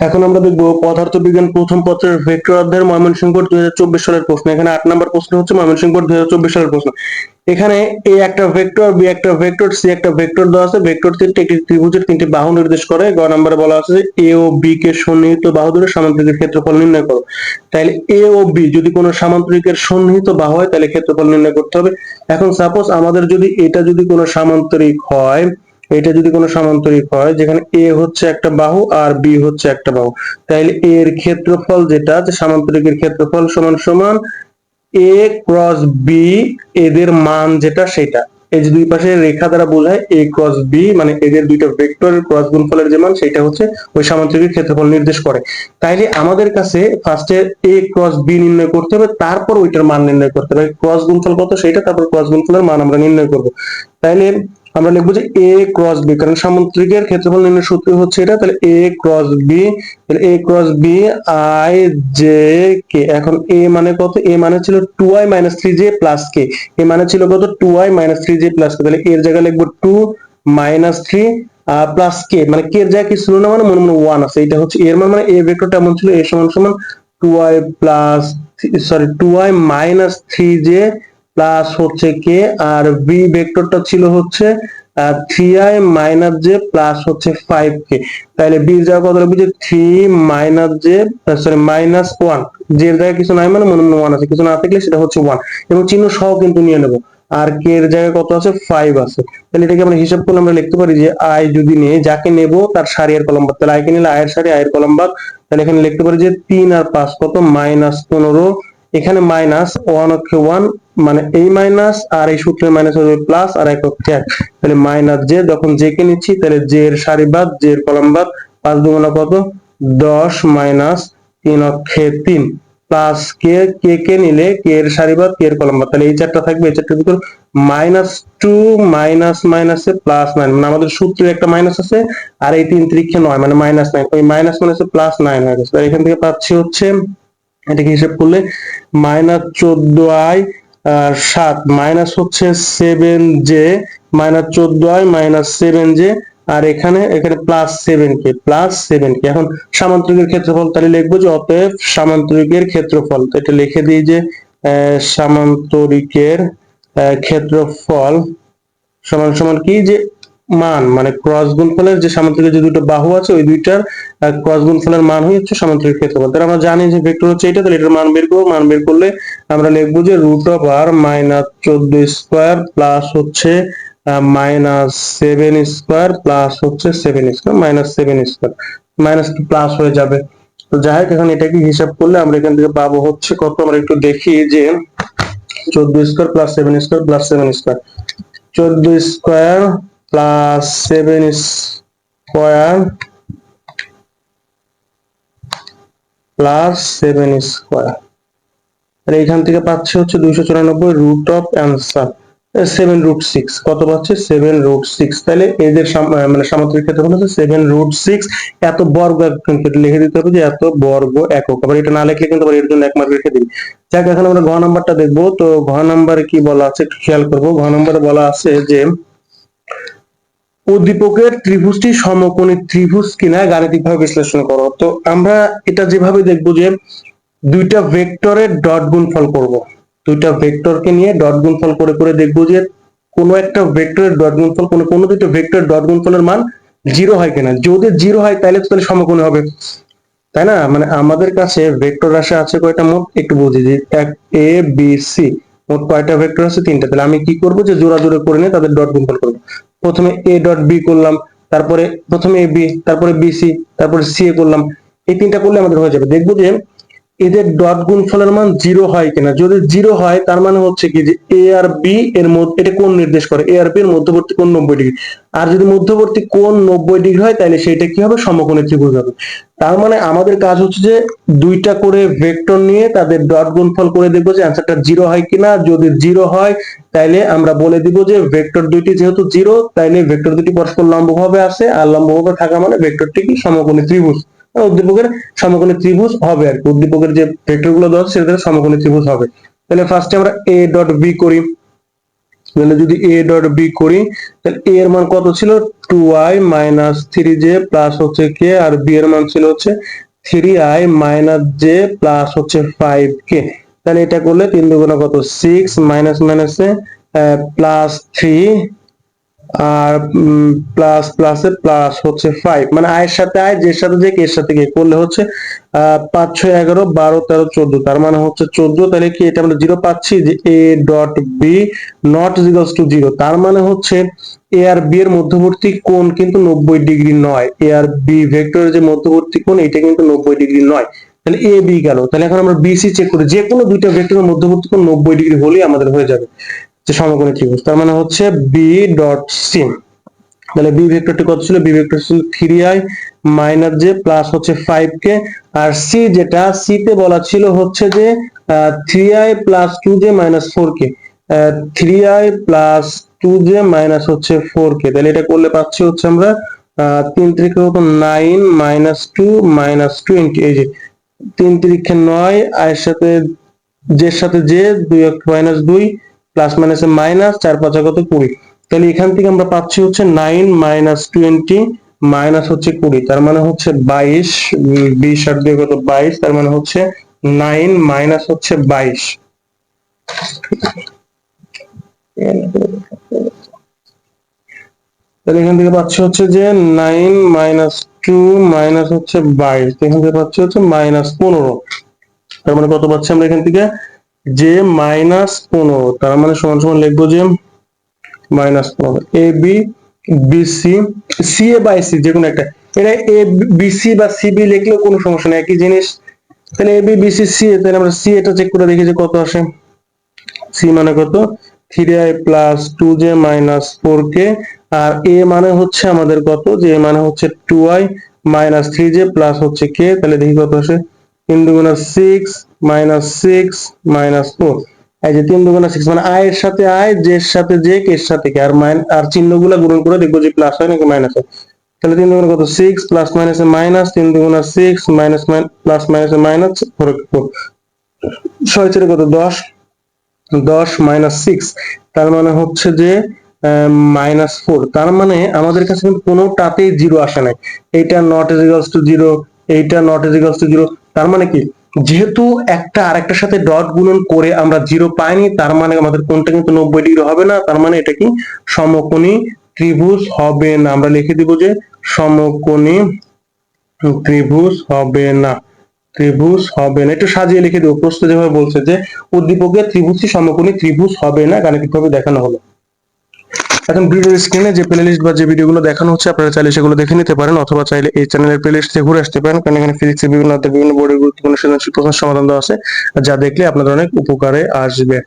এখন আমরা দেখব পদার্থবিজ্ঞান প্রথম পত্রের ভেক্টর অধ্যায়ের ময়মনসিংহ বোর্ড দুই হাজার চব্বিশ সালের প্রশ্ন। এখানে আট নম্বর প্রশ্ন হচ্ছে ময়মনসিংহ বোর্ড দুই হাজার চব্বিশ সালের প্রশ্ন। এখানে এ একটা ভেক্টর, বি একটা ভেক্টর, সি একটা ভেক্টর দেওয়া আছে। ভেক্টর তিনটি একটি ত্রিভুজের তিনটি বাহু নির্দেশ করে। গ নম্বরে বলা আছে যে এ ও বি কে সন্নিহিত বাহু ধরে সামান্তরিকের ক্ষেত্রফল নির্ণয় করো। তাহলে এ ও বি যদি কোনো সামান্তরিকের সন্নিহিত বাহু হয়, তাহলে ক্ষেত্রফল নির্ণয় করতে হবে। এখন সাপোজ আমাদের যদি এটা যদি কোনো সামান্তরিক হয় এটা যদি কোনো সামান্তরিক হয়, যেখানে এ হচ্ছে একটা বাহু আর বি হচ্ছে একটা বাহু তাহলে এর ক্ষেত্রফল যেটা সামান্তরিকের ক্ষেত্রফল সমান সমান এ ক্রস বি এদের মান যেটা সেটা। এই যে দুই পাশে রেখা দ্বারা বোঝায় এ ক্রস বি মানে এদের দুইটা ভেক্টরের ক্রস গুণফলের যে মান, সেটা হচ্ছে ওই সামান্তরিকের ক্ষেত্রফল নির্দেশ করে। তাইলে আমাদের কাছে ফার্স্টে এ ক্রস বি নির্ণয় করতে হবে, তারপর ওইটার মান নির্ণয় করতে হবে। ক্রস গুণফল কত? সেটা, তারপর ক্রস গুণফলের মান আমরা নির্ণয় করব। তাইলে আমরা লিখব যে এ ক্রস বি কারণ সামুদ্রিকের ক্ষেত্রফল নির্ণয় সূত্র হচ্ছে এটা, তাহলে এ ক্রস বি তাহলে A cross B I J K এখন এ মানে কত? এ মানে ছিল two I minus three J plus K A মানে ছিল কত? Two I minus three J plus K তাহলে এর জায়গায় লিখব two minus three plus K মানে কে জায়গায় কি ছিল না মানে মনে মনে ওয়ান আছে। এটা হচ্ছে এর মানে এ ভেক্টরটা এমন ছিল এ সমান সমান two I plus sorry two I minus three J plus হচ্ছে কে আর বি ভেক্টরটা ছিল হচ্ছে three I minus J plus হচ্ছে ফাইভ কে তাহলে বি এর জায়গা কত লাগবে? যে three minus J sorry minus one যে এর জায়গায় কিছু নাই মানে মনে মনে ওয়ান আছে। কিছু না থাকলে সেটা হচ্ছে ওয়ান এবং চিহ্ন সহ কিন্তু নিয়ে নেব। আর কে এর জায়গায় কত আছে? ফাইভ আছে। তাহলে এটাকে আমরা হিসাব করলে আমরা লিখতে পারি যে আই যদি নিয়ে যাকে নেব তার সারি আর কলম বাদ তাহলে আই কে নিলে আয়ের সারি আয়ের কলম বাদ তাহলে এখানে লিখতে পারি যে তিন আর পাঁচ কত? মাইনাস পনেরো। এখানে মাইনাস ওয়ান অক্ষে ওয়ান মানে এই মাইনাস আর এই সূত্রের মাইনাস হবে প্লাস আর এক অক্ষে এক। তাহলে মাইনাস জে যখন জে কে নিচ্ছি, তাহলে জে এর সারি বাদ জে এর কলম বাদ, পাঁচ দুগুণা কত? দশ মাইনাস তিন অক্ষে তিন। প্লাস কে কে কে নিলে কে এর সারি বাদ কে এর কলম বাদ। তাহলে এই চারটা থাকবে, এই চারটার ভিতর মাইনাস টু মাইনাস মাইনাসে প্লাস নাইন মানে আমাদের সূত্রে একটা মাইনাস আছে, আর এই তিন ত্রিক্ষে নয় মানে মাইনাস নাইন ওই মাইনাস মাইনাসে প্লাস নাইন হয়ে গেছে। এখান থেকে পাচ্ছি হচ্ছে এটাকে হিসেব করলে? মাইনাস চোদ্দ আই সাত মাইনাস হচ্ছে সেভেন জে মাইনাস চোদ্দ আই মাইনাস সেভেন জে আর এখানে এখানে plus seven K plus seven K. এখন সামান্তরিকের ক্ষেত্রফল তাহলে লিখব যে অতএব সামান্তরিকের ক্ষেত্রফল এটা লিখে দিই যে সামান্তরিকের ক্ষেত্রফল সমান সমান কি? যে মান মানে ক্রস গুণফলের যে সামান্তরিকের যে দুটো বাহু আছে, ওই দুইটার ক্রস গুণফলের মান হচ্ছে সামান্তরিক ক্ষেত্রফল। তাহলে আমরা জানি যে ভেক্টর হচ্ছে এটা, তাহলে এটার মান বের করব। মান বের করলে আমরা লিখব যে রুট অফ আর মাইনাস চোদ্দ স্কোয়ার প্লাস হচ্ছে মাইনাস সেভেন স্কোয়ার প্লাস হচ্ছে seven square minus seven square minus plus হয়ে যাবে। তো যাই হোক, এখন এটাকে হিসাব করলে আমরা এখান থেকে পাবো হচ্ছে কত? আমরা একটু দেখি যে চোদ্দ square plus seven square plus seven square চোদ্দ square plus seven square plus seven square আর এখান থেকে পাচ্ছে হচ্ছে দুইশো চুরানব্বই root of answer seven root six কত পাচ্ছে? সেভেন রুট সিক্স তাহলে এদের মানে সামান্তরিক ক্ষেত্রফল হচ্ছে সেভেন রুট সিক্স এত বর্গ কেটে লিখে দিতে হবে যে এত বর্গ একক। আবার এটা না লিখলে কিন্তু এর জন্য এক মার্ক রেখে দিবি। যাক, এখন আমরা ঘ নাম্বারটা দেখব। তো ঘ নাম্বারে কি বলা আছে? খেয়াল করব। ঘ নাম্বারে বলা আছে যে উদ্দীপকের ত্রিভুজটি সমকোণী ত্রিভুজ কিনা গাণিতিকভাবে বিশ্লেষণ করো তো আমরা এটা যেভাবে দেখব যে দুইটা ভেক্টরের ডট গুণফল করব। দুইটা ভেক্টরকে নিয়ে ডট গুণফল করে করে দেখব যে কোনো একটা ভেক্টরের ডট গুণফল, কোনো কোনো দুটো ভেক্টর ডট গুণফলের মান জিরো হয় কিনা। যদি জিরো হয়, তাহলে তাহলে সমকোণী হবে। তাই না? মানে আমাদের কাছে ভেক্টর রাশি আছে কয়টা মোট? একটু বুঝি যে এ, বি, সি। মোট কয়টা ভেক্টর আছে? তিনটা। তাহলে আমি কি করব যে জোড়া জোড়া করে নিয়ে তাদের ডট গুণফল করব। প্রথমে এ ডট বি করলাম, তারপরে প্রথমে এ বি তারপরে বি সি তারপরে সি এ করলাম। এই তিনটা করলে আমাদের হয়ে যাবে। দেখব যে এদের ডট গুণফলের মান জিরো হয় কিনা? যদি জিরো হয়, তার মানে হচ্ছে কি যে এ আর বি এর মধ্যে, এটা কোন নির্দেশ করে? এ আর বি এর মধ্যবর্তী কোণ নব্বই ডিগ্রি। আর যদি মধ্যবর্তী কোণ নব্বই ডিগ্রি হয়, তাহলে সেটা কি হবে? সমকোণী ত্রিভুজ হবে। তার মানে আমাদের কাজ হচ্ছে যে দুইটা করে ভেক্টর নিয়ে তাদের ডট গুণফল করে দেখব যে অ্যান্সারটা জিরো হয় কিনা। যদি জিরো হয়, তাইলে আমরা বলে দিব যে ভেক্টর দুইটি যেহেতু জিরো তাইলে ভেক্টর দুটি পরস্পর লম্বভাবে আছে আর লম্বভাবে থাকা মানে ভেক্টরটি কি? সমকোণী ত্রিভুজ। উদ্দীপকের সমকোণী ত্রিভুজ হবে আর কি। উদ্দীপকের যে ভেক্টরগুলো দেওয়া সেটা সমকোণী ত্রিভুজ হবে। তাহলে ফার্স্টে আমরা এ ডট বি করি। তাহলে যদি এ ডট বি করি, তাহলে এ এর মান কত ছিল? Two i minus three j plus হচ্ছে কে আর বি এর মান ছিল হচ্ছে three i minus j plus হচ্ছে ফাইভ কে তাহলে এটা করলে তিন দুগুণা কত? সিক্স মাইনাস মাইনাসে প্লাস থ্রি আর প্লাস প্লাসে প্লাস হচ্ছে ফাইভ মানে আয়ের সাথে আয় যে সাথে যে কে এর সাথে কে করলে হচ্ছে পাঁচ, ছয়, এগারো, বারো, তেরো, চোদ্দ। তার মানে হচ্ছে চোদ্দ, তাহলে কি এটা আমরা জিরো পাচ্ছি? যে A dot B not is equals to zero তার মানে হচ্ছে এ আর বি এর মধ্যবর্তী কোণ কিন্তু নব্বই ডিগ্রি নয়। এ আর বি ভেক্টরের যে মধ্যবর্তী কোণ, এটা কিন্তু নব্বই ডিগ্রি নয়। তাহলে এ বি গেল। তাহলে এখন আমরা বিসি চেক করি। যে কোনো দুইটা ভেক্টরের মধ্যবর্তী কোণ নব্বই ডিগ্রি হলেই আমাদের হয়ে যাবে। যে সমকোণী ত্রিভুজ, তার মানে হচ্ছে বি ডট সি তাহলে বি ভেক্টরটি কত ছিল? বি ভেক্টর ছিল three i minus j plus হচ্ছে ফাইভ কে আর সি যেটা সি তে বলা ছিল হচ্ছে যে three i plus two j minus four k three i plus two j minus হচ্ছে ফোর কে তাহলে এটা করলে পাচ্ছি হচ্ছে আমরা তিন তিরিখে হতো nine minus two minus twenty এই যে, তিন তিরিখে নয় আয়ের সাথে জের সাথে জে দুই এক মাইনাস দুই। প্লাস মাইনাসে মাইনাস চার পাঁচ কত কুড়ি? তাহলে এখান থেকে আমরা পাচ্ছি হচ্ছে নাইন মাইনাস টোয়েন্টি মাইনাস হচ্ছে কুড়ি, তার মানে হচ্ছে বাইশ বিশ আর দুই কত বাইশ, তার মানে হচ্ছে নাইন মাইনাস হচ্ছে বাইশ। তাহলে এখান থেকে পাচ্ছি হচ্ছে যে নাইন মাইনাস টু মাইনাস হচ্ছে বাইশ এখান থেকে পাচ্ছি হচ্ছে মাইনাস পনেরো। তার মানে কত পাচ্ছি আমরা এখান থেকে? যে মাইনাস পনেরো, তার মানে সমান সমান লিখব যে মাইনাস পনেরো। A B BC C A by C যে কোনো একটা। এটা এ বিসি বা সিবি লিখলেও কোনো সমস্যা নেই, একই জিনিস। তাহলে A B BC C A তাহলে আমরা সি এটা চেক করে দেখি যে কত আসে। সি মানে কত? Three i plus two j minus four k R A মানে হচ্ছে আমাদের কত? যে মানে হচ্ছে two i minus three j plus হচ্ছে কে তাহলে দেখি কত আসে। তিন দুগুণা six minus six minus four এই যে তিন দুগুণা সিক্স মানে আয়ের সাথে আয় জের সাথে যে কে এর সাথে কে আর মাইন আর চিহ্নগুলো গুণন করে দেখব যে প্লাস হয় নাকি মাইনাস হয়। তাহলে তিন দুগুণা কত? সিক্স প্লাস মাইনাসে মাইনাস তিন দুগুণা সিক্স মাইনাস প্লাস মাইনাসে মাইনাস ফোর ফোর ছয় চারে কত? দশ। দশ মাইনাস সিক্স তার মানে হচ্ছে যে মাইনাস ফোর তার মানে আমাদের কাছে কোনোটাতেই জিরো আসে নাই। এইটা not is is equals to zero এইটা not is is equals to zero তার মানে কি? যেহেতু একটা আরেকটার সাথে ডট গুণন করে আমরা জিরো পাইনি, তার মানে আমাদের কোনটা কিন্তু নব্বই ডিগ্রি হবে না, তার মানে এটা কি? সমকোণী ত্রিভুজ হবে না। আমরা লিখে দিব যে সমকোণী ত্রিভুজ হবে না। ত্রিভুজ হবে না। একটু সাজিয়ে লিখে দেবো। প্রশ্ন যেভাবে বলছে যে উদ্দীপকের ত্রিভুজটি সমকোণী ত্রিভুজ হবে না, গাণিতিকভাবে দেখানো হলো। এখন ভিডিওর স্ক্রিনে যে প্লেলিস্ট বা যে ভিডিওগুলো দেখানো হচ্ছে, আপনারা চাইলে সেগুলো দেখে নিতে পারেন, অথবা চাইলে এই চ্যানেলের প্লেলিস্ট থেকে ঘুরে আসতে পারেন, কারণ এখানে ফিজিক্সের বিভিন্ন বিভিন্ন বোর্ডের গুরুত্বপূর্ণ সমাধান দেওয়া আছে যা দেখলে আপনাদের অনেক উপকারে আসবে।